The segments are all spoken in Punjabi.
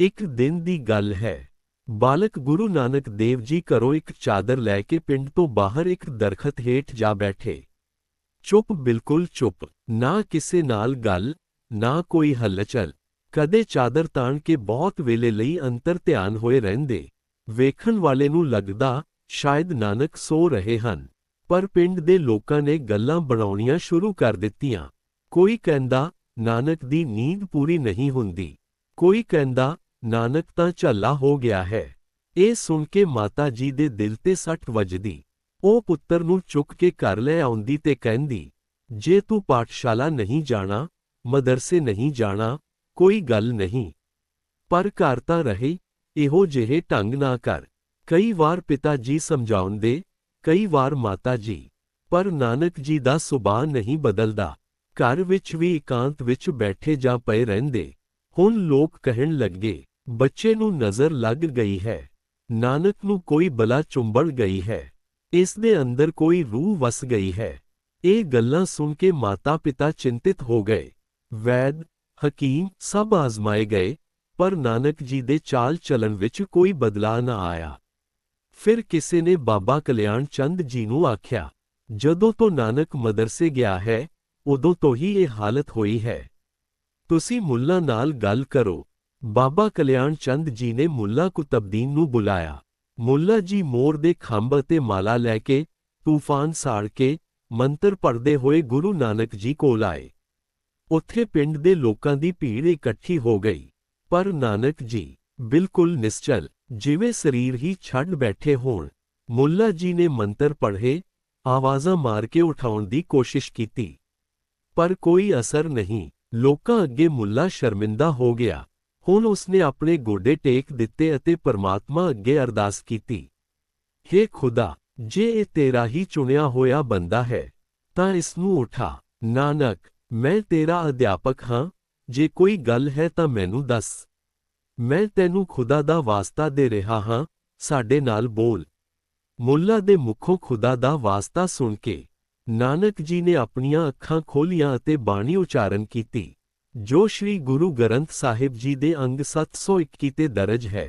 ਇੱਕ ਦਿਨ ਦੀ ਗੱਲ ਹੈ। ਬਾਲਕ ਗੁਰੂ ਨਾਨਕ ਦੇਵ ਜੀ ਘਰੋਂ ਇੱਕ ਚਾਦਰ ਲੈ ਕੇ ਪਿੰਡ ਤੋਂ ਬਾਹਰ ਇੱਕ ਦਰਖਤ ਹੇਠ ਜਾ ਬੈਠੇ। ਚੁੱਪ, ਬਿਲਕੁਲ ਚੁੱਪ। ਨਾ ਕਿਸੇ ਨਾਲ ਗੱਲ, ਨਾ ਕੋਈ ਹਲਚਲ। ਕਦੇ ਚਾਦਰ ਤਾਣ ਕੇ ਬਹੁਤ ਵੇਲੇ ਲਈ ਅੰਤਰ ਧਿਆਨ ਹੋਏ ਰਹਿੰਦੇ। ਵੇਖਣ ਵਾਲੇ ਨੂੰ ਲੱਗਦਾ ਸ਼ਾਇਦ ਨਾਨਕ ਸੋ ਰਹੇ ਹਨ। ਪਰ ਪਿੰਡ ਦੇ ਲੋਕਾਂ ਨੇ ਗੱਲਾਂ ਬਣਾਉਣੀਆਂ ਸ਼ੁਰੂ ਕਰ ਦਿੱਤੀਆਂ। ਕੋਈ ਕਹਿੰਦਾ, ਨਾਨਕ ਦੀ ਨੀਂਦ ਪੂਰੀ ਨਹੀਂ ਹੁੰਦੀ। ਕੋਈ ਕਹਿੰਦਾ ਨਾਨਕ ਤਾਂ ਝੱਲਾ ਹੋ ਗਿਆ ਹੈ। ਇਹ ਸੁਣ ਕੇ ਮਾਤਾ ਜੀ ਦੇ ਦਿਲ ਤੇ ਸੱਟ ਵੱਜਦੀ। ਉਹ ਪੁੱਤਰ ਨੂੰ ਚੁੱਕ ਕੇ ਘਰ ਲੈ ਆਉਂਦੀ ਤੇ ਕਹਿੰਦੀ, ਜੇ ਤੂੰ ਪਾਠਸ਼ਾਲਾ ਨਹੀਂ ਜਾਣਾ, ਮਦਰਸੇ ਨਹੀਂ ਜਾਣਾ, ਕੋਈ ਗੱਲ ਨਹੀਂ। ਪਰ ਘਰ ਤਾਂ ਰਹੇ, ਇਹੋ ਜਿਹੇ ਢੰਗ ਨਾ ਕਰ। ਕਈ ਵਾਰ ਪਿਤਾ ਜੀ ਸਮਝਾਉਂਦੇ, ਕਈ ਵਾਰ ਮਾਤਾ ਜੀ। ਪਰ ਨਾਨਕ ਜੀ ਦਾ ਸੁਭਾਅ ਨਹੀਂ ਬਦਲਦਾ। ਘਰ ਵਿੱਚ ਵੀ ਇਕਾਂਤ ਵਿੱਚ ਬੈਠੇ ਜਾਂ ਪਏ ਰਹਿੰਦੇ। ਹੁਣ ਲੋਕ ਕਹਿਣ ਲੱਗੇ ਬੱਚੇ ਨੂੰ ਨਜ਼ਰ ਲੱਗ ਗਈ ਹੈ। ਨਾਨਕ ਨੂੰ ਕੋਈ ਬਲਾ ਚੁੰਬੜ ਗਈ ਹੈ। ਇਸ ਦੇ ਅੰਦਰ ਕੋਈ ਰੂਹ ਵਸ ਗਈ ਹੈ। ਇਹ ਗੱਲਾਂ ਸੁਣ ਕੇ ਮਾਤਾ-ਪਿਤਾ ਚਿੰਤਿਤ ਹੋ ਗਏ। ਵੈਦ, ਹਕੀਮ ਸਭ ਆਜ਼ਮਾਏ ਗਏ, ਪਰ ਨਾਨਕ ਜੀ ਦੇ ਚਾਲ ਚਲਨ ਵਿੱਚ ਕੋਈ ਬਦਲਾਅ ਨਾ ਆਇਆ। ਫਿਰ ਕਿਸੇ ਨੇ ਬਾਬਾ ਕਲਿਆਣ ਚੰਦ ਜੀ ਨੂੰ ਆਖਿਆ, ਜਦੋਂ ਤੋਂ ਨਾਨਕ ਮਦਰਸੇ ਗਿਆ ਹੈ, ਉਦੋਂ ਤੋਂ ਹੀ ਇਹ ਹਾਲਤ ਹੋਈ ਹੈ। ਤੁਸੀਂ ਮੁੱਲਾ ਨਾਲ ਗੱਲ ਕਰੋ। ਬਾਬਾ ਕਲਿਆਣ ਚੰਦ ਜੀ ਨੇ ਮੁੱਲਾ ਕੁਤਬਦੀਨ ਨੂੰ ਬੁਲਾਇਆ। ਮੁੱਲਾ ਜੀ ਮੋਰ ਦੇ ਖੰਭ ਅਤੇ ਮਾਲਾ ਲੈ ਕੇ, ਤੂਫਾਨ ਸਾੜ ਕੇ, ਮੰਤਰ ਪੜਦੇ ਹੋਏ ਗੁਰੂ ਨਾਨਕ ਜੀ ਕੋਲ ਆਏ। ਉੱਥੇ ਪਿੰਡ ਦੇ ਲੋਕਾਂ ਦੀ ਭੀੜ ਇਕੱਠੀ ਹੋ ਗਈ। ਪਰ ਨਾਨਕ ਜੀ ਬਿਲਕੁਲ ਨਿਸ਼ਚਲ, ਜਿਵੇਂ ਸਰੀਰ ਹੀ ਛੱਡ ਬੈਠੇ ਹੋਣ। ਮੁੱਲਾ ਜੀ ਨੇ ਮੰਤਰ ਪੜ੍ਹੇ, ਆਵਾਜ਼ਾਂ ਮਾਰ ਕੇ ਉਠਾਉਣ ਦੀ ਕੋਸ਼ਿਸ਼ ਕੀਤੀ। ਪਰ ਕੋਈ ਅਸਰ ਨਹੀਂ, ਲੋਕਾਂ ਅੱਗੇ ਮੁੱਲਾ ਸ਼ਰਮਿੰਦਾ ਹੋ ਗਿਆ। ਹੁਣ ਉਸਨੇ ਆਪਣੇ ਗੋਡੇ ਟੇਕ ਦਿੱਤੇ ਅਤੇ ਪਰਮਾਤਮਾ ਅੱਗੇ ਅਰਦਾਸ ਕੀਤੀ। हे ਖੁਦਾ, ਜੇ ਇਹ ਤੇਰਾ ਹੀ ਚੁਣਿਆ ਹੋਇਆ ਬੰਦਾ ਹੈ, ਤਾਂ ਇਸ ਨੂੰ ਉਠਾ। ਨਾਨਕ, ਮੈਂ ਤੇਰਾ ਅਧਿਆਪਕ ਹਾਂ, ਜੇ ਕੋਈ ਗੱਲ ਹੈ ਤਾਂ ਮੈਨੂੰ ਦੱਸ। ਮੈਂ ਤੈਨੂੰ ਖੁਦਾ ਦਾ ਵਾਸਤਾ ਦੇ ਰਿਹਾ ਹਾਂ, ਸਾਡੇ ਨਾਲ ਬੋਲ। ਮੁੱਲਾ ਦੇ ਮੁਖੋਂ ਖੁਦਾ ਦਾ ਵਾਸਤਾ ਸੁਣ ਕੇ, ਨਾਨਕ ਜੀ ਨੇ ਆਪਣੀਆਂ ਅੱਖਾਂ ਖੋਲੀਆਂ ਅਤੇ ਬਾਣੀ ਉਚਾਰਨ ਕੀਤੀ। ਜੋ ਸ੍ਰੀ ਗੁਰੂ ਗ੍ਰੰਥ ਸਾਹਿਬ ਜੀ ਦੇ ਅੰਗ 721 ਤੇ ਦਰਜ ਹੈ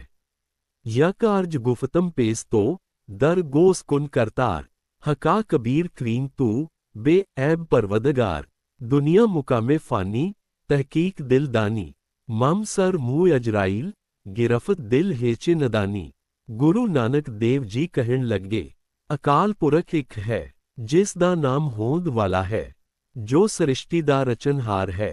ਯਾ ਕਾਰਜ ਗੁਫਤਮ ਪੇਸ ਤੋ ਦਰ ਗੋਸ ਕੁਨ ਕਰਤਾਰ ਹਕਾ ਕਬੀਰ ਕਰੀਮ ਤੂ ਬੇ ਐਬ ਪਰਵਦਗਾਰ ਦੁਨੀਆ ਮੁਕਾਮੇ ਫਾਨੀ ਤਹਿਕੀਕ ਦਿਲਦਾਨੀ ਮਮ ਸਰ ਮੂਹ ਅਜਰਾਈਲ ਗਿਰਫਤ ਦਿਲ ਹੇਚੇ ਨਦਾਨੀ ਗੁਰੂ ਨਾਨਕ ਦੇਵ ਜੀ ਕਹਿਣ ਲੱਗੇ ਅਕਾਲ ਪੁਰਖ ਇੱਕ ਹੈ ਜਿਸ ਦਾ ਨਾਮ ਹੋਂਦ ਵਾਲਾ ਹੈ ਜੋ ਸ੍ਰਿਸ਼ਟੀ ਦਾ ਰਚਨਹਾਰ ਹੈ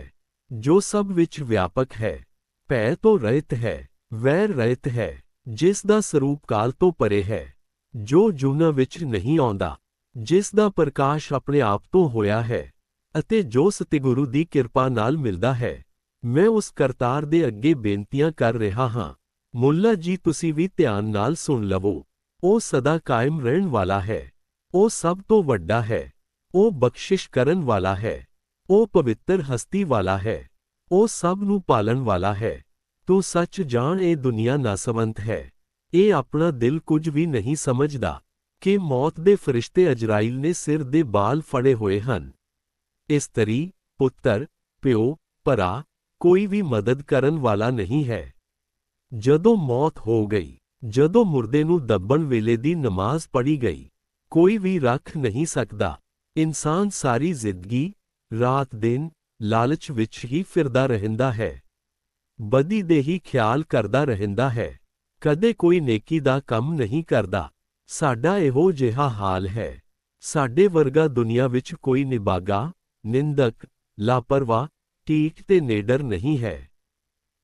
ਜੋ ਸਭ ਵਿੱਚ ਵਿਆਪਕ ਹੈ, ਭੈ ਤੋਂ ਰਹਿਤ ਹੈ, ਵੈਰ ਰਹਿਤ ਹੈ, ਜਿਸ ਦਾ ਸਰੂਪ ਕਾਲ ਤੋਂ ਪਰੇ ਹੈ, ਜੋ ਜੁਨਾ ਵਿੱਚ ਨਹੀਂ ਆਉਂਦਾ, ਜਿਸ ਦਾ ਪ੍ਰਕਾਸ਼ ਆਪਣੇ ਆਪ ਤੋਂ ਹੋਇਆ ਹੈ, ਅਤੇ ਜੋ ਸਤਿਗੁਰੂ ਦੀ ਕਿਰਪਾ ਨਾਲ ਮਿਲਦਾ ਹੈ, ਮੈਂ ਉਸ ਕਰਤਾਰ ਦੇ ਅੱਗੇ ਬੇਨਤੀਆਂ ਕਰ ਰਿਹਾ ਹਾਂ। ਮੁੱਲਾ ਜੀ, ਤੁਸੀਂ ਵੀ ਧਿਆਨ ਨਾਲ ਸੁਣ ਲਵੋ, ਉਹ ਸਦਾ ਕਾਇਮ ਰਹਿਣ ਵਾਲਾ ਹੈ, ਉਹ ਸਭ ਤੋਂ ਵੱਡਾ ਹੈ, ਉਹ ਬਖਸ਼ਿਸ਼ ਕਰਨ ਵਾਲਾ ਹੈ। ਉਹ ਪਵਿੱਤਰ ਹਸਤੀ ਵਾਲਾ ਹੈ। ਉਹ ਸਭ ਨੂੰ ਪਾਲਣ ਵਾਲਾ ਹੈ। ਤੂੰ ਸੱਚ ਜਾਣ, ਇਹ ਦੁਨੀਆ ਨਾਸਵੰਤ ਹੈ। ਇਹ ਆਪਣਾ ਦਿਲ ਕੁਝ ਵੀ ਨਹੀਂ ਸਮਝਦਾ ਕਿ ਮੌਤ ਦੇ ਫਰਿਸ਼ਤੇ ਅਜਰਾਇਲ ਨੇ ਸਿਰ ਦੇ ਬਾਲ ਫੜੇ ਹੋਏ ਹਨ। ਇਸਤਰੀ, ਪੁੱਤਰ, ਪਿਓ, ਭਰਾ ਕੋਈ ਵੀ ਮਦਦ ਕਰਨ ਵਾਲਾ ਨਹੀਂ ਹੈ। ਜਦੋਂ ਮੌਤ ਹੋ ਗਈ, ਜਦੋਂ ਮੁਰਦੇ ਨੂੰ ਦੱਬਣ ਵੇਲੇ ਦੀ ਨਮਾਜ਼ ਪੜ੍ਹੀ ਗਈ, ਕੋਈ ਵੀ ਰੱਖ ਨਹੀਂ ਸਕਦਾ। ਇਨਸਾਨ ਸਾਰੀ ਜ਼ਿੰਦਗੀ ਰਾਤ ਦਿਨ ਲਾਲਚ ਵਿੱਚ ਹੀ ਫਿਰਦਾ ਰਹਿੰਦਾ ਹੈ। ਬਦੀ ਦੇ ਹੀ ਖਿਆਲ ਕਰਦਾ ਰਹਿੰਦਾ ਹੈ। ਕਦੇ ਕੋਈ ਨੇਕੀ ਦਾ ਕੰਮ ਨਹੀਂ ਕਰਦਾ। ਸਾਡਾ ਇਹੋ ਜਿਹਾ ਹਾਲ ਹੈ। ਸਾਡੇ ਵਰਗਾ ਦੁਨੀਆ ਵਿੱਚ ਕੋਈ ਨਿਬਾਗਾ ਨਿੰਦਕ, ਲਾਪਰਵਾਹ ਟੀਕ ਤੇ ਨੇਡਰ ਨਹੀਂ ਹੈ।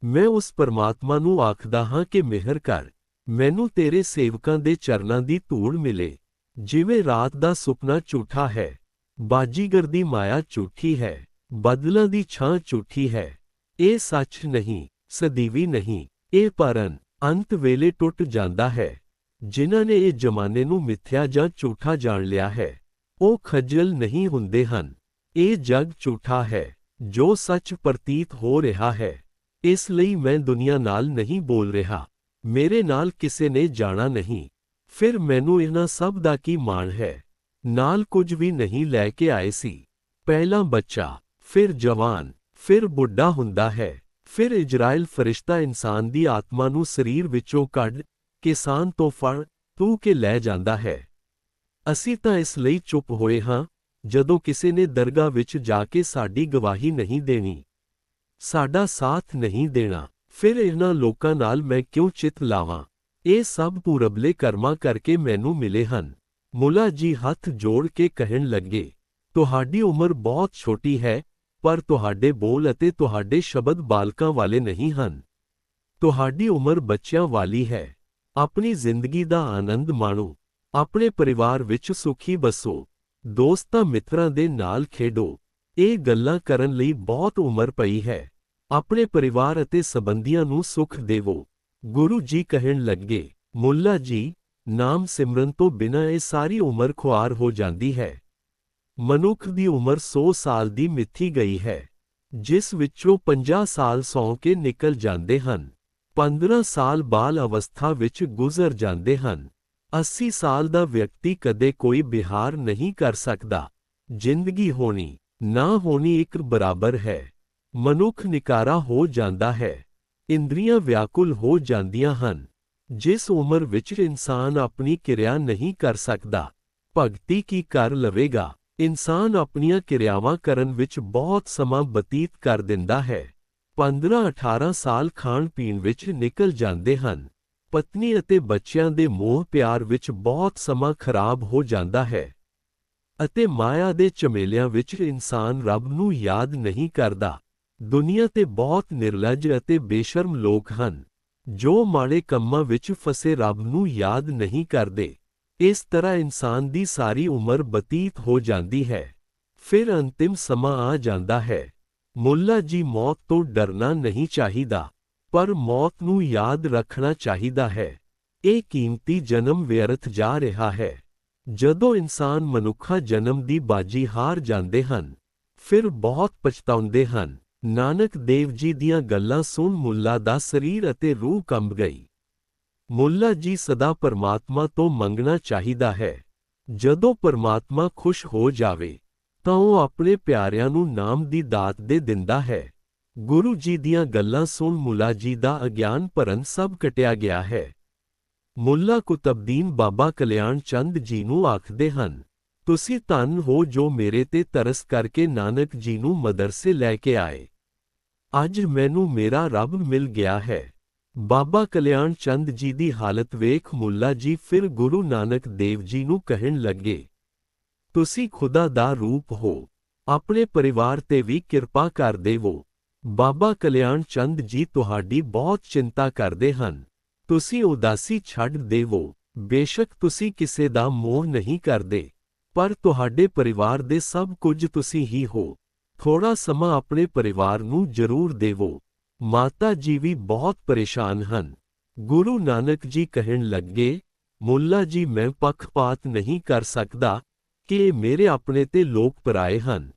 ਮੈਂ ਉਸ ਪਰਮਾਤਮਾ ਨੂੰ ਆਖਦਾ ਹਾਂ ਕਿ ਮਿਹਰ ਕਰ। ਮੈਨੂੰ ਤੇਰੇ ਸੇਵਕਾਂ ਦੇ ਚਰਨਾਂ ਦੀ ਧੂੜ ਮਿਲੇ। ਜਿਵੇਂ ਰਾਤ ਦਾ ਸੁਪਨਾ ਝੂਠਾ ਹੈ। ਬਾਜੀਗਰ ਦੀ ਮਾਇਆ ਝੂਠੀ ਹੈ, ਬਦਲਾਂ ਦੀ ਛਾਂ ਝੂਠੀ ਹੈ। ਇਹ ਸੱਚ ਨਹੀਂ, ਸਦੀਵੀ ਨਹੀਂ, ਇਹ ਪਰਨ ਅੰਤ ਵੇਲੇ ਟੁੱਟ ਜਾਂਦਾ ਹੈ। ਜਿਨ੍ਹਾਂ ਨੇ ਇਹ ਜ਼ਮਾਨੇ ਨੂੰ ਮਿੱਥਿਆ ਜਾਂ ਝੂਠਾ ਜਾਣ ਲਿਆ ਹੈ, ਉਹ ਖੱਜਲ ਨਹੀਂ ਹੁੰਦੇ ਹਨ। ਇਹ ਜਗ ਝੂਠਾ ਹੈ, ਜੋ ਸੱਚ ਪ੍ਰਤੀਤ ਹੋ ਰਿਹਾ ਹੈ। ਇਸ ਲਈ ਮੈਂ ਦੁਨੀਆ ਨਾਲ ਨਹੀਂ ਬੋਲ ਰਿਹਾ। ਮੇਰੇ ਨਾਲ ਕਿਸੇ ਨੇ ਜਾਣਾ ਨਹੀਂ। ਫਿਰ ਮੈਨੂੰ ਇਹਨਾਂ ਸਭ ਦਾ ਕੀ ਮਾਣ ਹੈ? ਨਾਲ ਕੁਝ ਵੀ ਨਹੀਂ ਲੈ ਕੇ ਆਏ ਸੀ। ਪਹਿਲਾਂ ਬੱਚਾ, ਫਿਰ ਜਵਾਨ, ਫਿਰ ਬੁੱਢਾ ਹੁੰਦਾ ਹੈ, ਫਿਰ ਇਜ਼ਰਾਈਲ ਫਰਿਸ਼ਤਾ ਇਨਸਾਨ ਦੀ ਆਤਮਾ ਨੂੰ ਸਰੀਰ ਵਿੱਚੋਂ ਕੱਢ ਕਿਸਾਨ ਤੋਂ ਫੜ, ਤੂ ਕੇ ਲੈ ਜਾਂਦਾ ਹੈ। ਅਸੀਂ ਤਾਂ ਇਸ ਲਈ ਚੁੱਪ ਹੋਏ ਹਾਂ, ਜਦੋਂ ਕਿਸੇ ਨੇ ਦਰਗਾਹ ਵਿੱਚ ਜਾ ਕੇ ਸਾਡੀ ਗਵਾਹੀ ਨਹੀਂ ਦੇਣੀ। ਸਾਡਾ ਸਾਥ ਨਹੀਂ ਦੇਣਾ, ਫਿਰ ਇਹਨਾਂ ਲੋਕਾਂ ਨਾਲ ਮੈਂ ਕਿਉਂ ਚਿੱਤ ਲਾਵਾਂ? ਇਹ ਸਭ ਪੂਰਬਲੇ ਕਰਮਾਂ ਕਰਕੇ ਮੈਨੂੰ ਮਿਲੇ ਹਨ। ਮੁਲਾ ਜੀ ਹੱਥ ਜੋੜ ਕੇ ਕਹਿਣ ਲੱਗੇ, ਤੁਹਾਡੀ ਉਮਰ ਬਹੁਤ ਛੋਟੀ ਹੈ, ਪਰ ਤੁਹਾਡੇ ਬੋਲ ਅਤੇ ਤੁਹਾਡੇ ਸ਼ਬਦ ਬਾਲਕਾਂ ਵਾਲੇ ਨਹੀਂ ਹਨ। ਤੁਹਾਡੀ ਉਮਰ ਬੱਚਿਆਂ ਵਾਲੀ ਹੈ। ਆਪਣੀ ਜ਼ਿੰਦਗੀ ਦਾ ਆਨੰਦ ਮਾਣੋ। ਆਪਣੇ ਪਰਿਵਾਰ ਵਿੱਚ ਸੁਖੀ ਬਸੋ। ਦੋਸਤਾਂ ਮਿੱਤਰਾਂ ਦੇ ਨਾਲ ਖੇਡੋ। ਇਹ ਗੱਲਾਂ ਕਰਨ ਲਈ ਬਹੁਤ ਉਮਰ ਪਈ ਹੈ। ਆਪਣੇ ਪਰਿਵਾਰ ਅਤੇ ਸਬੰਧੀਆਂ ਨੂੰ ਸੁਖ ਦੇਵੋ। ਗੁਰੂ ਜੀ ਕਹਿਣ ਲੱਗੇ, ਮੁੱਲਾ ਜੀ ਨਾਮ ਸਿਮਰਨ ਤੋਂ ਬਿਨਾਂ ਇਹ ਸਾਰੀ ਉਮਰ ਖੁਆਰ ਹੋ ਜਾਂਦੀ ਹੈ। ਮਨੁੱਖ ਦੀ ਉਮਰ 100 ਸਾਲ ਦੀ ਮਿੱਥੀ ਗਈ ਹੈ, ਜਿਸ ਵਿੱਚੋਂ 50 ਸਾਲ ਸੌਂ ਕੇ ਨਿਕਲ ਜਾਂਦੇ ਹਨ 15 ਸਾਲ ਬਾਲ ਅਵਸਥਾ ਵਿੱਚ ਗੁਜ਼ਰ ਜਾਂਦੇ ਹਨ 80 ਸਾਲ ਦਾ ਵਿਅਕਤੀ ਕਦੇ ਕੋਈ ਬਿਹਾਰ ਨਹੀਂ ਕਰ ਸਕਦਾ। ਜ਼ਿੰਦਗੀ ਹੋਣੀ, ਨਾ ਹੋਣੀ ਇੱਕ ਬਰਾਬਰ ਹੈ। ਮਨੁੱਖ ਨਿਕਾਰਾ ਹੋ ਜਾਂਦਾ ਹੈ, ਇੰਦਰੀਆਂ ਵਿਆਕੁਲ ਹੋ ਜਾਂਦੀਆਂ ਹਨ। ਜਿਸ ਉਮਰ ਵਿੱਚ ਇਨਸਾਨ ਆਪਣੀ ਕਿਰਿਆ ਨਹੀਂ ਕਰ ਸਕਦਾ, ਭਗਤੀ ਕੀ ਕਰ ਲਵੇਗਾ? ਇਨਸਾਨ ਆਪਣੀਆਂ ਕਿਰਿਆਵਾਂ ਕਰਨ ਵਿੱਚ ਬਹੁਤ ਸਮਾਂ ਬਤੀਤ ਕਰ ਦਿੰਦਾ ਹੈ। 15-18 ਸਾਲ ਖਾਣ ਪੀਣ ਵਿੱਚ ਨਿਕਲ ਜਾਂਦੇ ਹਨ। ਪਤਨੀ ਅਤੇ ਬੱਚਿਆਂ ਦੇ ਮੋਹ ਪਿਆਰ ਵਿੱਚ ਬਹੁਤ ਸਮਾਂ ਖਰਾਬ ਹੋ ਜਾਂਦਾ ਹੈ। ਅਤੇ ਮਾਇਆ ਦੇ ਝਮੇਲਿਆਂ ਵਿੱਚ ਇਨਸਾਨ ਰੱਬ ਨੂੰ ਯਾਦ ਨਹੀਂ ਕਰਦਾ। ਦੁਨੀਆ ਤੇ ਬਹੁਤ ਨਿਰਲਜ ਅਤੇ ਬੇਸ਼ਰਮ ਲੋਕ ਹਨ। ਜੋ ਮਾੜੇ ਕੰਮਾਂ ਵਿੱਚ ਫਸੇ ਰੱਬ ਨੂੰ ਯਾਦ ਨਹੀਂ ਕਰਦੇ, ਇਸ ਤਰ੍ਹਾਂ ਇਨਸਾਨ ਦੀ ਸਾਰੀ ਉਮਰ ਬਤੀਤ ਹੋ ਜਾਂਦੀ ਹੈ। ਫਿਰ ਅੰਤਿਮ ਸਮਾਂ ਆ ਜਾਂਦਾ ਹੈ। ਮੁੱਲਾ ਜੀ ਮੌਤ ਤੋਂ ਡਰਨਾ ਨਹੀਂ ਚਾਹੀਦਾ, ਪਰ ਮੌਤ ਨੂੰ ਯਾਦ ਰੱਖਣਾ ਚਾਹੀਦਾ ਹੈ। ਇਹ ਕੀਮਤੀ ਜਨਮ ਵਿਅਰਥ ਜਾ ਰਿਹਾ ਹੈ। ਜਦੋਂ ਇਨਸਾਨ ਮਨੁੱਖਾ ਜਨਮ ਦੀ ਬਾਜੀ ਹਾਰ ਜਾਂਦੇ ਹਨ, ਫਿਰ ਬਹੁਤ ਪਛਤਾਉਂਦੇ ਹਨ। ਨਾਨਕ ਦੇਵ ਜੀ ਦੀਆਂ ਗੱਲਾਂ ਸੁਣ ਮੁੱਲਾ ਦਾ ਸਰੀਰ ਅਤੇ ਰੂਹ ਕੰਬ ਗਈ। ਮੁੱਲਾ ਜੀ ਸਦਾ ਪਰਮਾਤਮਾ ਤੋਂ ਮੰਗਣਾ ਚਾਹੀਦਾ ਹੈ। ਜਦੋਂ ਪਰਮਾਤਮਾ ਖੁਸ਼ ਹੋ ਜਾਵੇ, ਤਾਂ ਉਹ ਆਪਣੇ ਪਿਆਰਿਆਂ ਨੂੰ ਨਾਮ ਦੀ ਦਾਤ ਦੇ ਦਿੰਦਾ ਹੈ। ਗੁਰੂ ਜੀ ਦੀਆਂ ਗੱਲਾਂ ਸੁਣ ਮੁੱਲਾ ਜੀ ਦਾ ਅਗਿਆਨ ਭਰਨ ਸਭ ਕਟਿਆ ਗਿਆ ਹੈ। ਮੁੱਲਾ ਕੁਤਬਦੀਨ ਬਾਬਾ ਕਲਿਆਣ ਚੰਦ ਜੀ ਨੂੰ ਆਖਦੇ ਹਨ, ਤੁਸੀਂ ਧੰਨ ਹੋ ਜੋ ਮੇਰੇ ਤੇ ਤਰਸ ਕਰਕੇ ਨਾਨਕ ਜੀ ਨੂੰ ਮਦਰਸੇ ਲੈ ਕੇ ਆਏ। ਅੱਜ ਮੈਨੂੰ ਮੇਰਾ ਰੱਬ ਮਿਲ ਗਿਆ ਹੈ। ਬਾਬਾ ਕਲਿਆਣ ਚੰਦ ਜੀ ਦੀ ਹਾਲਤ ਵੇਖ ਮੁੱਲਾ ਜੀ ਫਿਰ ਗੁਰੂ ਨਾਨਕ ਦੇਵ ਜੀ ਨੂੰ ਕਹਿਣ ਲੱਗੇ, ਤੁਸੀਂ ਖੁਦਾ ਦਾ ਰੂਪ ਹੋ, ਆਪਣੇ ਪਰਿਵਾਰ ਤੇ ਵੀ ਕਿਰਪਾ ਕਰ ਦੇਵੋ। ਬਾਬਾ ਕਲਿਆਣ ਚੰਦ ਜੀ ਤੁਹਾਡੀ ਬਹੁਤ ਚਿੰਤਾ ਕਰਦੇ ਹਨ, ਤੁਸੀਂ ਉਦਾਸੀ ਛੱਡ ਦੇਵੋ, ਬੇਸ਼ੱਕ ਤੁਸੀਂ ਕਿਸੇ ਦਾ ਮੋਹ ਨਹੀਂ ਕਰਦੇ, ਪਰ ਤੁਹਾਡੇ ਪਰਿਵਾਰ ਦੇ ਸਭ ਕੁਝ ਤੁਸੀਂ ਹੀ ਹੋ। ਥੋੜਾ ਸਮਾਂ ਆਪਣੇ ਪਰਿਵਾਰ ਨੂੰ ਜ਼ਰੂਰ ਦੇਵੋ। ਮਾਤਾ ਜੀ ਵੀ ਬਹੁਤ ਪਰੇਸ਼ਾਨ ਹਨ। ਗੁਰੂ ਨਾਨਕ ਜੀ ਕਹਿਣ ਲੱਗੇ, ਮੁੱਲਾ ਜੀ, ਮੈਂ ਪੱਖਪਾਤ ਨਹੀਂ ਕਰ ਸਕਦਾ ਕਿ ਇਹ ਮੇਰੇ ਆਪਣੇ ਤੇ ਲੋਕ ਪਰਾਏ ਹਨ।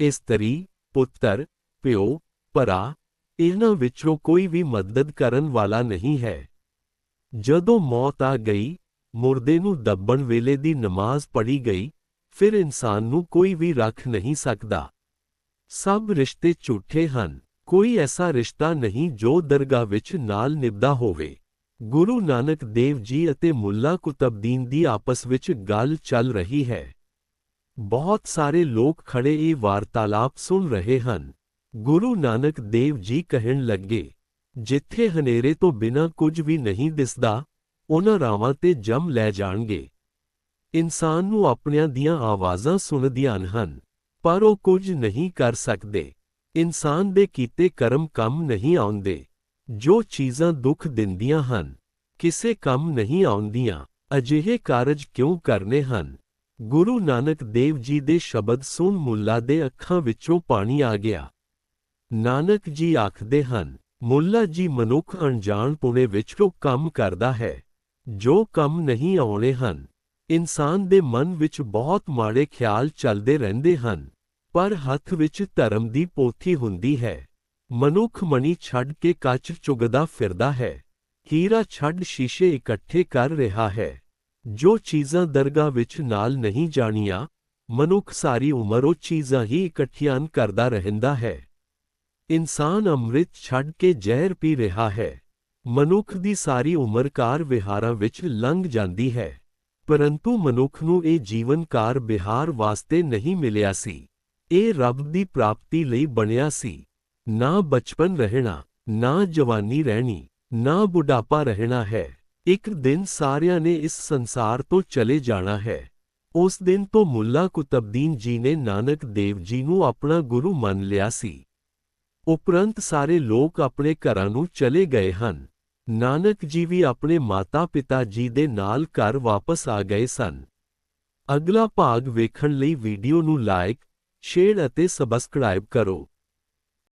ਇਸਤਰੀ ਪੁੱਤਰ, ਪਿਓ, ਭਰਾ, ਇਹਨਾਂ ਵਿੱਚੋਂ ਕੋਈ ਵੀ ਮਦਦ ਕਰਨ ਵਾਲਾ ਨਹੀਂ ਹੈ। ਜਦੋਂ ਮੌਤ ਆ ਗਈ, ਮੁਰਦੇ ਨੂੰ ਦੱਬਣ ਵੇਲੇ ਦੀ ਨਮਾਜ਼ ਪੜ੍ਹੀ ਗਈ, ਫਿਰ ਇਨਸਾਨ ਨੂੰ ਕੋਈ ਵੀ ਰੱਖ ਨਹੀਂ ਸਕਦਾ। ਸਭ ਰਿਸ਼ਤੇ ਝੂਠੇ ਹਨ। ਕੋਈ ਐਸਾ ਰਿਸ਼ਤਾ ਨਹੀਂ ਜੋ ਦਰਗਾਹ ਵਿੱਚ ਨਾਲ ਨਿਭਦਾ ਹੋਵੇ। ਗੁਰੂ ਨਾਨਕ ਦੇਵ ਜੀ ਅਤੇ ਮੁੱਲਾ ਕੁਤਬਦੀਨ ਦੀ ਆਪਸ ਵਿੱਚ ਗੱਲ ਚੱਲ ਰਹੀ ਹੈ। ਬਹੁਤ ਸਾਰੇ ਲੋਕ ਖੜੇ ਇਹ ਵਾਰਤਾਲਾਪ ਸੁਣ ਰਹੇ ਹਨ। ਗੁਰੂ ਨਾਨਕ ਦੇਵ ਜੀ ਕਹਿਣ ਲੱਗੇ, ਜਿੱਥੇ ਹਨੇਰੇ ਤੋਂ ਬਿਨਾਂ ਕੁਝ ਵੀ ਨਹੀਂ ਦਿਸਦਾ, ਉਹਨਾਂ ਰਾਵਾਂ ਤੇ ਜਮ ਲੈ ਜਾਣਗੇ। ਇਨਸਾਨ ਨੂੰ ਆਪਣਿਆਂ ਦੀਆਂ ਆਵਾਜ਼ਾਂ ਸੁਣਦੀਆਂ ਹਨ। ਪਰ ਉਹ ਕੁਝ ਨਹੀਂ ਕਰ ਸਕਦੇ। ਇਨਸਾਨ ਦੇ ਕੀਤੇ ਕਰਮ ਕੰਮ ਨਹੀਂ ਆਉਂਦੇ। ਜੋ ਚੀਜ਼ਾਂ ਦੁੱਖ ਦਿੰਦੀਆਂ ਹਨ, ਕਿਸੇ ਕੰਮ ਨਹੀਂ ਆਉਂਦੀਆਂ। ਅਜਿਹੇ ਕਾਰਜ ਕਿਉਂ ਕਰਨੇ ਹਨ? ਗੁਰੂ ਨਾਨਕ ਦੇਵ ਜੀ ਦੇ ਸ਼ਬਦ ਸੁਣ ਮੁੱਲਾ ਦੇ ਅੱਖਾਂ ਵਿੱਚੋਂ ਪਾਣੀ ਆ ਗਿਆ। ਨਾਨਕ ਜੀ ਆਖਦੇ ਹਨ, ਮੁੱਲਾ ਜੀ ਮਨੁੱਖ ਅਣਜਾਣ ਪੁਣੇ ਵਿੱਚ ਉਹ ਕੰਮ ਕਰਦਾ ਹੈ। ਜੋ ਕੰਮ ਨਹੀਂ ਆਉਣੇ ਹਨ, ਇਨਸਾਨ ਦੇ ਮਨ ਵਿੱਚ ਬਹੁਤ ਮਾੜੇ ਖਿਆਲ ਚੱਲਦੇ ਰਹਿੰਦੇ ਹਨ। ਪਰ ਹੱਥ ਵਿੱਚ ਧਰਮ ਦੀ ਪੋਥੀ ਹੁੰਦੀ ਹੈ। ਮਨੁੱਖ ਮਣੀ ਛੱਡ ਕੇ ਕੱਚ ਚੁਗਦਾ ਫਿਰਦਾ ਹੈ। ਹੀਰਾ ਛੱਡ ਸ਼ੀਸ਼ੇ ਇਕੱਠੇ ਕਰ ਰਿਹਾ ਹੈ। ਜੋ ਚੀਜ਼ਾਂ ਦਰਗਾਹ ਵਿੱਚ ਨਾਲ ਨਹੀਂ ਜਾਣੀਆਂ, ਮਨੁੱਖ ਸਾਰੀ ਉਮਰ ਉਹ ਚੀਜ਼ਾਂ ਹੀ ਇਕੱਠੀਆਂ ਕਰਦਾ ਰਹਿੰਦਾ ਹੈ। ਇਨਸਾਨ ਅੰਮ੍ਰਿਤ ਛੱਡ ਕੇ ਜ਼ਹਿਰ ਪੀ ਰਿਹਾ ਹੈ। ਮਨੁੱਖ ਦੀ ਸਾਰੀ ਉਮਰ ਕਾਰ ਵਿਹਾਰਾਂ ਵਿੱਚ ਲੰਘ ਜਾਂਦੀ ਹੈ। ਪਰੰਤੂ ਮਨੁੱਖ ਨੂੰ ਇਹ ਜੀਵਨ ਕਾਰ ਵਿਹਾਰ ਵਾਸਤੇ ਨਹੀਂ ਮਿਲਿਆ ਸੀ। ਇਹ ਰੱਬ ਦੀ ਪ੍ਰਾਪਤੀ ਲਈ ਬਣਿਆ ਸੀ। ਨਾ ਬਚਪਨ ਰਹਿਣਾ, ਨਾ ਜਵਾਨੀ ਰਹਿਣੀ, ਨਾ ਬੁਢਾਪਾ ਰਹਿਣਾ ਹੈ। ਇੱਕ ਦਿਨ ਸਾਰਿਆਂ ਨੇ ਇਸ ਸੰਸਾਰ ਤੋਂ ਚਲੇ ਜਾਣਾ ਹੈ। ਉਸ ਦਿਨ ਤੋਂ ਮੁੱਲਾ ਕੁਤਬਦੀਨ ਜੀ ਨੇ ਨਾਨਕ ਦੇਵ ਜੀ ਨੂੰ ਆਪਣਾ ਗੁਰੂ ਮੰਨ ਲਿਆ ਸੀ। ਉਪਰੰਤ ਸਾਰੇ ਲੋਕ ਆਪਣੇ ਘਰਾਂ ਨੂੰ ਚਲੇ ਗਏ ਹਨ। ਨਾਨਕ ਜੀ ਵੀ ਆਪਣੇ ਮਾਤਾ-ਪਿਤਾ ਜੀ ਦੇ ਨਾਲ ਘਰ ਵਾਪਸ ਆ ਗਏ ਸਨ। ਅਗਲਾ ਭਾਗ ਵੇਖਣ ਲਈ ਵੀਡੀਓ ਨੂੰ ਲਾਈਕ ਸ਼ੇਅਰ ਅਤੇ ਸਬਸਕ੍ਰਾਈਬ ਕਰੋ।